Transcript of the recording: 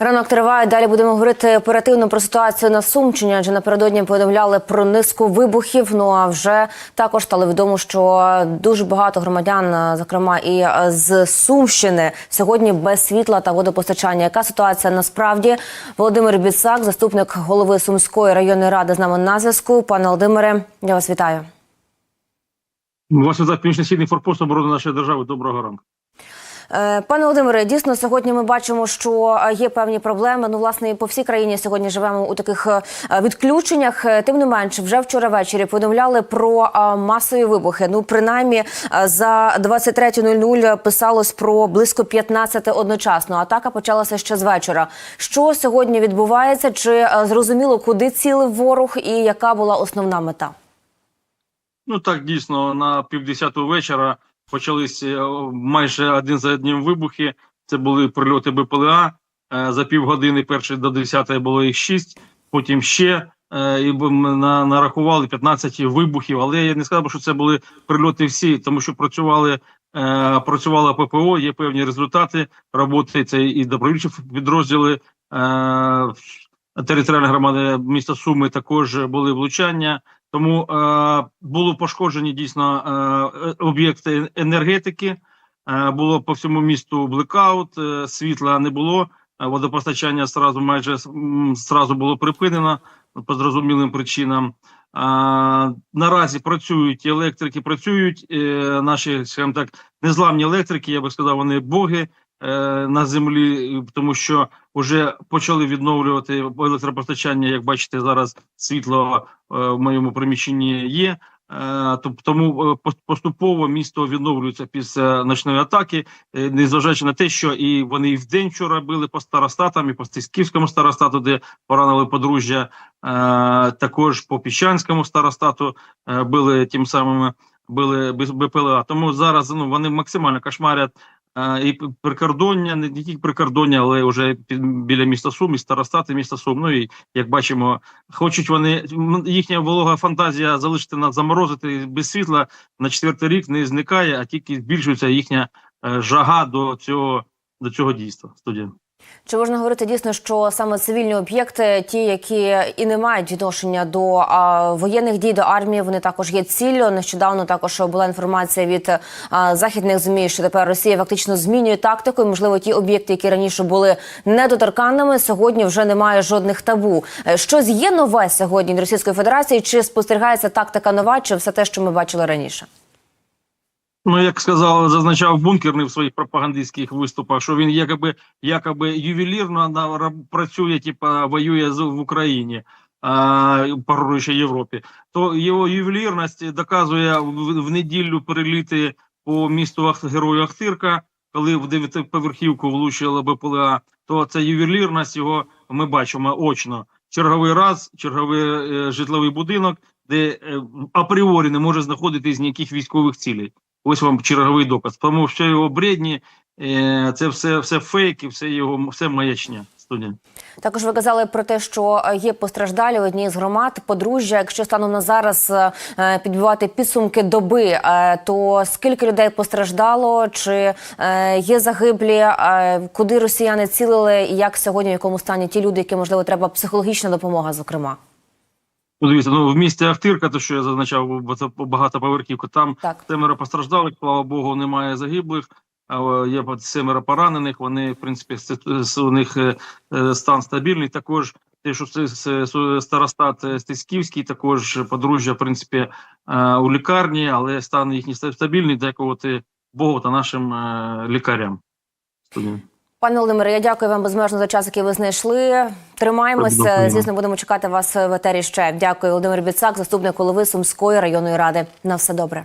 Ранок триває. Далі будемо говорити оперативно про ситуацію на Сумщині. Адже напередодні повідомляли про низку вибухів. Ну а вже також стало відомо, що дуже багато громадян, зокрема і з Сумщини, сьогодні без світла та водопостачання. Яка ситуація насправді? Володимир Біцак, заступник голови Сумської районної ради, з нами на зв'язку. Пане Володимире, я вас вітаю. Вас вітає північно-східний форпост оборони нашої держави. Доброго ранку. Е, Пане Володимире, дійсно сьогодні ми бачимо, що е, є певні проблеми. Ну, власне, по всій країні сьогодні живемо у таких е, відключеннях. Тим не менше, вже вчора ввечері повідомляли про масові вибухи. Ну, принаймні, за 23.00 писалось про близько 15 одночасно. Атака почалася ще з вечора. Що сьогодні відбувається? Чи зрозуміло, куди цілив ворог і яка була основна мета? Ну так дійсно на півдесятого вечора почались е, майже один за одним вибухи. Це були прильоти БПЛА. Е, За півгодини перші до 10 було їх 6, потім ще е, і на- нарахували 15 вибухів. Але я не сказав, що це були прильоти всі, тому що працювали. Працювала ППО, є певні результати роботи. Це і добровільчі підрозділи е, територіальної громади міста Суми також були влучання. Тому е, було пошкоджені дійсно е, об'єкти енергетики. Е, було по всьому місту блекаут, е, світла не було. е, Водопостачання сразу майже сразу було припинено по зрозумілим причинам. А, наразі працюють електрики, працюють е, наші, скажімо так, незламні електрики. Я би сказав, вони боги е, на землі, тому що вже почали відновлювати електропостачання. Як бачите, зараз світло е, в моєму приміщенні є. Е, Тому е, поступово місто відновлюється після ночної атаки, е, незважаючи на те, що і вони і в вчора били по старостатам, і по Стисківському старостату, де поранили подружжя, е, також по Піщанському старостату е, били тим самим били БПЛА. Тому зараз ну вони максимально кошмарять. І прикордоння, не тільки прикордоння, але вже під, біля міста Сум, і старостати міста Сум. Ну і як бачимо, хочуть вони їхня волога фантазія залишити нас заморозити без світла на четвертий рік не зникає, а тільки збільшується їхня е, жага до цього до цього дійства. Студія. Чи можна говорити дійсно, що саме цивільні об'єкти, ті, які і не мають відношення до а, воєнних дій до армії, вони також є ціллю. Нещодавно також була інформація від а, західних змі, що тепер Росія фактично змінює тактику. І, можливо, ті об'єкти, які раніше були недоторканними, сьогодні вже немає жодних табу. Е, Щось є нове сьогодні від Російської Федерації? Чи спостерігається тактика нова, чи все те, що ми бачили раніше? Ну, як сказав, зазначав бункерний в своїх пропагандистських виступах, що він якоби якоби ювелірно працює, типа воює в Україні, а, Європі. То його ювелірність доказує в, в неділю переліти по місту Герою Ахтирка, коли в дев'ятиповерхівку влучила БПЛА. То це ювелірність його ми бачимо очно. Черговий раз, черговий е, житловий будинок, де е, апріорі не може знаходитись ніяких військових цілей. Ось вам черговий доказ. Тому все його бредні, е, це все, все фейки, все його все маячня. Студія. Також ви казали про те, що є постраждалі в одній з громад подружжя. Якщо станом на зараз е, підбивати підсумки доби, е, то скільки людей постраждало, чи є загиблі, куди росіяни цілили, і як сьогодні в якому стані ті люди, які можливо треба психологічна допомога, зокрема? Ну, дивіться, ну в місті Ахтирка, то що я зазначав, бо це багатоповерхівка, там Так. семеро постраждалих, слава Богу, немає загиблих. е, Є семеро поранених. Вони, в принципі, у них е, е, стан стабільний. Також те, що це, старостат Стисківський, також подружжя, в принципі, у лікарні, але стан їхній стабільний, дякувати Богу та нашим лікарям. Пане Володимире, я дякую вам безмежно за час, який ви знайшли. Тримаємося. Звісно, будемо чекати вас в етері ще. Дякую, Володимир Біцак, заступник голови Сумської районної ради. На все добре.